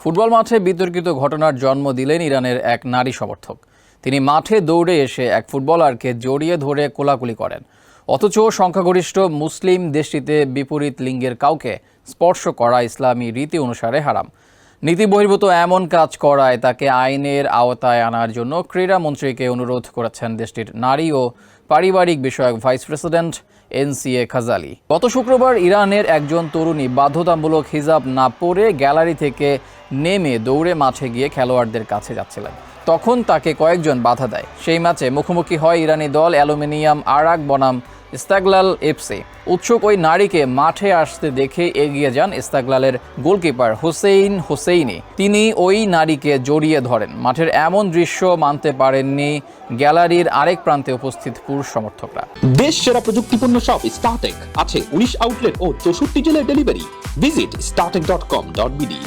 Football মাঠে বিতর্কিত ঘটনার জন্ম দিলেন ইরানের এক নারী সমর্থক। তিনি মাঠে দৌড়ে এসে এক ফুটবলারকে জড়িয়ে ধরে কোলাকুলি করেন। অথচ সংখ্যাগরিষ্ঠ মুসলিম দেশটিতে বিপরীত লিঙ্গের কাউকে স্পর্শ করা ইসলামী রীতি অনুসারে হারাম। নীতি বহির্ভূত এমন কাজ করায় তাকে আইনের আওতায় আনার জন্য ক্রীড়ামন্ত্রীকে অনুরোধ করেছেন দেশটির নারী ও পারিবারিক বিষয়ক ভাইস প্রেসিডেন্ট এনসিএ খাজালি। গত শুক্রবার ইরানের একজন তরুণী বাধ্যতামূলক হিজাব না পরে গ্যালারি থেকে নেমে দৌড়ে মাঠে গিয়ে খেলোয়াড়দের কাছে যাচ্ছিলেন। তখন তাকে কয়েকজন বাধা দেয়। সেই ম্যাচে মুখোমুখি হয় ইরানি দল অ্যালুমিনিয়াম আরাক বনাম ইস্তাগলাল এফসি। উৎসুক ওই নারীকে মাঠে আসতে দেখে এগিয়ে যান ইস্তাগলালের গোলকিপার হুসেইন হুসেইনি। তিনি ওই নারীকে জড়িয়ে ধরেন। মাঠের এমন দৃশ্য মানতে পারেননি গ্যালারির আরেক প্রান্তে উপস্থিত পুরুষ সমর্থকরা। দেশ সেরা প্রযুক্তিপূর্ণ সব স্টার্টেক আছে উনিশ আউটলেট ও চৌষট্টি জেলায় delivery visit Startech dot com dot BD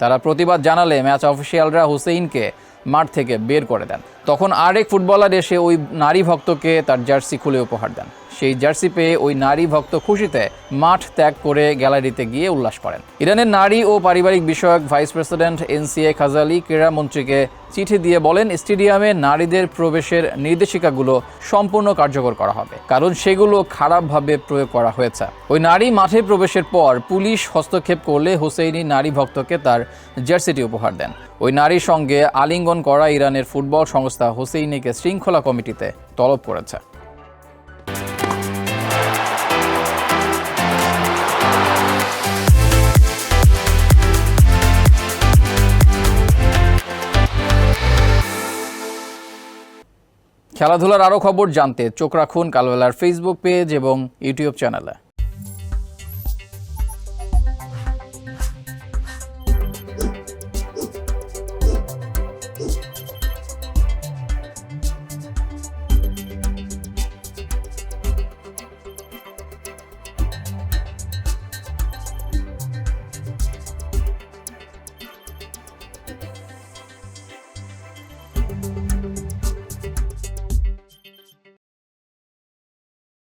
তারা প্রতিবাদ জানালে ম্যাচ অফিসিয়ালরা হুসেইনকে মাঠ থেকে বের করে দেন। তখন আরেক ফুটবলার এসে ওই নারী ভক্তকে তার জার্সি খুলে উপহার দেন। সেই জার্সি পেয়ে ওই নারী ভক্ত খুশিতে মাঠ ত্যাগ করে গ্যালারিতে গিয়ে উল্লাস করেন। ইরানের নারী ও পারিবারিক বিষয়ক ভাইস প্রেসিডেন্ট এনসিএ খাজালি ক্রীড়া ক্রীড়ামন্ত্রীকে চিঠি দিয়ে বলেন, স্টেডিয়ামে নারীদের প্রবেশের নির্দেশিকাগুলো সম্পূর্ণ কার্যকর করা হবে। কারণ সেগুলো খারাপভাবে প্রয়োগ করা হয়েছে। ওই নারী মাঠে প্রবেশের পর পুলিশ হস্তক্ষেপ করলে হুসেইনি নারী ভক্তকে তার জার্সিটি উপহার দেন। ওই নারীর সঙ্গে আলিঙ্গন করা ইরানের ফুটবল সংস্থা হুসেইনিকে শৃঙ্খলা কমিটিতে তলব করেছে। খেলাধুলার আরও খবর জানতে চোখ রাখুন কালবেলার ফেসবুক পেজ এবং ইউটিউব চ্যানেলে